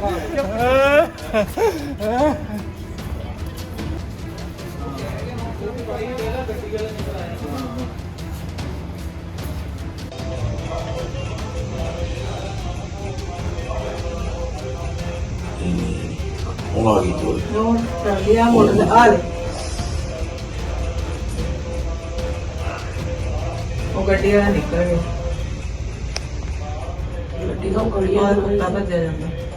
ਹੁਣ ਆ ਗਈ ਚੋਰ ਨੋਟ ਕਰ ਲਿਆ ਮੋਟਰ ਆ ਲੈ ਉਹ ਗੱਡੀ ਵਾਲਾ ਨਿਕਲ ਗਿਆ ਗੱਡੀ ਤੋਂ ਕੋਲੀ ਆ ਕੁੱਤਾ ਭੱਜਿਆ ਜਾਂਦਾ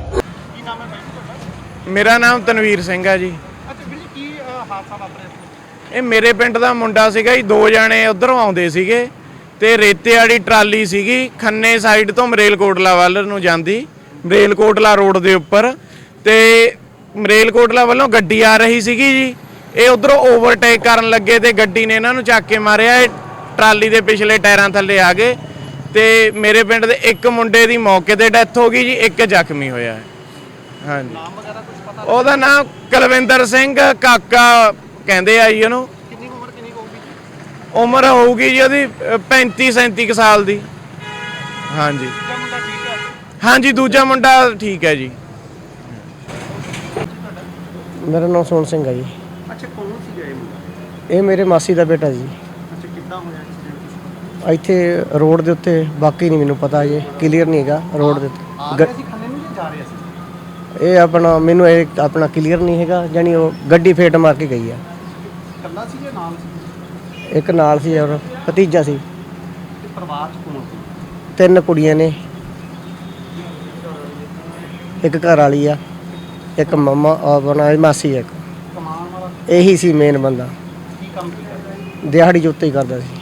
ਮੇਰਾ ਨਾਮ ਤਨਵੀਰ ਸਿੰਘ ਆ ਜੀ। ਅੱਛਾ ਵੀਰ ਜੀ ਕੀ ਹਾਦਸਾ ਵਾਪਰਿਆ ਸੀ? ਇਹ ਮੇਰੇ ਪਿੰਡ ਦਾ ਮੁੰਡਾ ਸੀਗਾ ਜੀ ਦੋ ਜਣੇ ਉਧਰੋਂ ਆਉਂਦੇ ਸੀਗੇ ਤੇ ਰੇਤੇ ਵਾਲੀ ਟਰਾਲੀ ਸੀਗੀ ਖੰਨੇ ਸਾਈਡ ਤੋਂ ਮਰੇਲਕੋਟਲਾ ਵੱਲ ਨੂੰ ਜਾਂਦੀ ਮਰੇਲਕੋਟਲਾ ਰੋਡ ਦੇ ਉੱਪਰ ਤੇ ਮਰੇਲਕੋਟਲਾ ਵੱਲੋਂ ਗੱਡੀ ਆ ਰਹੀ ਸੀਗੀ ਜੀ। ਇਹ ਉਧਰੋਂ ਓਵਰਟੇਕ ਕਰਨ ਲੱਗੇ ਤੇ ਗੱਡੀ ਨੇ ਇਹਨਾਂ ਨੂੰ ਚੱਕ ਕੇ ਮਾਰਿਆ ਇਹ ਟਰਾਲੀ ਦੇ ਪਿਛਲੇ ਟਾਇਰਾਂ ਥੱਲੇ ਆ ਗਏ ਤੇ ਮੇਰੇ ਪਿੰਡ ਦੇ ਇੱਕ ਮੁੰਡੇ ਦੀ ਮੌਕੇ ਤੇ ਡੈਥ ਹੋ ਗਈ ਜੀ ਇੱਕ ਜ਼ਖਮੀ ਹੋਇਆ। ਹੈ ਹਾਂਜੀ। ਨਾਮ ਵਗੈਰਾ ਉਹਦਾ ਨਾਮ ਕੁਲਵਿੰਦਰ ਸਿੰਘ ਕਾਕਾ ਕਹਿੰਦੇ ਆ ਜੀ ਉਹਨੂੰ ਕਿੰਨੀ ਉਮਰ ਕਿੰਨੀ ਹੋਊਗੀ ਉਮਰ ਹੋਊਗੀ ਜੀ ਉਹਦੀ ਅ, 35 37 ਕੁ ਸਾਲ ਦੀ। ਹਾਂਜੀ। ਜਾਂ ਮੁੰਡਾ ਠੀਕ ਹੈ? ਹਾਂਜੀ ਦੂਜਾ ਮੁੰਡਾ ਠੀਕ ਹੈ ਜੀ। ਮੇਰਾ ਨਾਮ ਸੋਹਣ ਸਿੰਘ ਹੈ ਜੀ। ਅੱਛਾ ਕੌਣ ਸੀ ਇਹ ਮੁੰਡਾ? ਇਹ ਮੇਰੇ ਮਾਸੀ ਦਾ ਬੇਟਾ ਜੀ। ਅੱਛਾ ਕਿੱਦਾਂ ਹੋਇਆ ਐਕਸੀਡੈਂਟ ਇੱਥੇ ਰੋਡ ਦੇ ਉੱਤੇ ਬਾਕੀ ਨਹੀਂ ਮੈਨੂੰ ਪਤਾ ਜੇ ਕਲੀਅਰ ਨਹੀਂ ਹੈਗਾ ਰੋਡ ਦੇ ਉੱਤੇ। ਗ- ਰਹੇ ਸੀ ਖੰਨੇ ਨੂੰ ਜਾਂ ਜਾ ਰਹੇ ਸੀ ਇਹ ਆਪਣਾ ਮੈਨੂੰ ਇਹ ਆਪਣਾ ਕਲੀਅਰ ਨਹੀਂ ਹੈਗਾ ਜਾਨੀ ਉਹ ਗੱਡੀ ਫੇਟ ਮਾਰ ਕੇ ਗਈ ਆ। ਇਕੱਲਾ ਸੀ ਜਾਂ ਨਾਲ ਸੀ? ਇੱਕ ਨਾਲ ਸੀ ਔਰ ਭਤੀਜਾ ਸੀ। ਪਰਿਵਾਰ ਚ ਕੌਣ ਸੀ? ਤਿੰਨ ਕੁੜੀਆਂ ਨੇ। ਇੱਕ ਘਰ ਵਾਲੀ ਆ ਇੱਕ ਮਮਾ ਆਪਣਾ ਇਹ ਮਾਸੀ ਇੱਕ। ਕਮਾਨ ਵਾਲਾ ਇਹੀ ਸੀ ਮੇਨ ਬੰਦਾ। ਕੀ ਕੰਮ ਕੀ ਕਰਦਾ ਦਿਹਾੜੀ ਉੱਤੇ ਹੀ ਕਰਦਾ ਸੀ।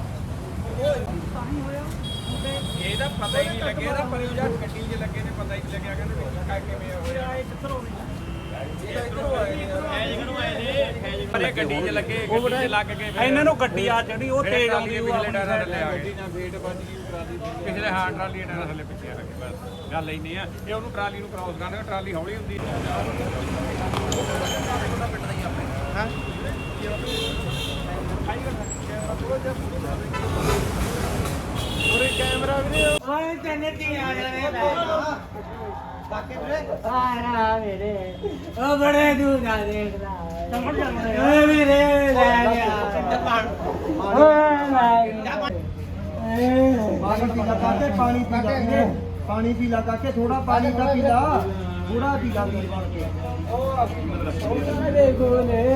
ਇਹਦਾ ਪਤਾ ਹੀ ਨਹੀਂ ਲੱਗਿਆ ਨਾ ਪਰ ਉਹ ਜਾਂ ਗੱਡੀ 'ਚ ਲੱਗੇ ਨੇ ਪਤਾ ਹੀ ਨਹੀਂ ਲੱਗਿਆ ਕਹਿੰਦੇ ਵਿੱਚ ਕਾ ਕਿਵੇਂ ਹੋਇਆ। ਇਹ ਕਿੱਧਰੋਂ ਅਰੇ ਗੱਡੀ 'ਚ ਲੱਗੇ ਗੱਡੀ 'ਚ ਲੱਗ ਕੇ ਇਹਨਾਂ ਨੂੰ ਗੱਡੀ ਆ ਜਿਹੜੀ ਉਹ ਤੇਜ਼ ਆਉਂਦੀ ਉਹ ਪਿਛਲੇ ਟਾਇਰਾਂ ਥੱਲੇ ਆ ਗਈ ਟਰਾਲੀ ਪਿਛਲੇ ਹਾਂ ਟਰਾਲੀ ਟਾਇਰਾਂ ਥੱਲੇ ਪਿੱਛੇ ਆ ਗਈ ਬਸ। ਗੱਲ ਇੰਨੀ ਆ ਇਹ ਉਹਨੂੰ ਟਰਾਲੀ ਨੂੰ ਕ੍ਰਾਸ ਕਰਨਾ ਟਰਾਲੀ ਹੌਲੀ ਹੁੰਦੀ ਓਏ ਤੈਨੂੰ ਕੀ ਆ ਰਿਹਾ ਆਰਾ ਮੇਰੇ। ਉਹ ਬੜੇ ਦੂਰ ਦਾ ਦੇਖਦਾ। ਓਏ ਮੇਰੇ ਲੈ ਗਿਆ। ਓਏ ਲੈ ਗਿਆ। ਪਾਣੀ ਪੀ ਲਾ ਕਾਕੇ ਪਾਣੀ ਪੀ ਲਾ ਪਾਣੀ ਪੀ ਲਾ ਕਾਕੇ ਥੋੜਾ ਪਾਣੀ ਦਾ ਪੀ ਲਾ। ਥੋੜਾ ਪੀ ਲਾ ਵੀਰ ਬਣ ਕੇ। ਦੇਖੋ ਨੇ।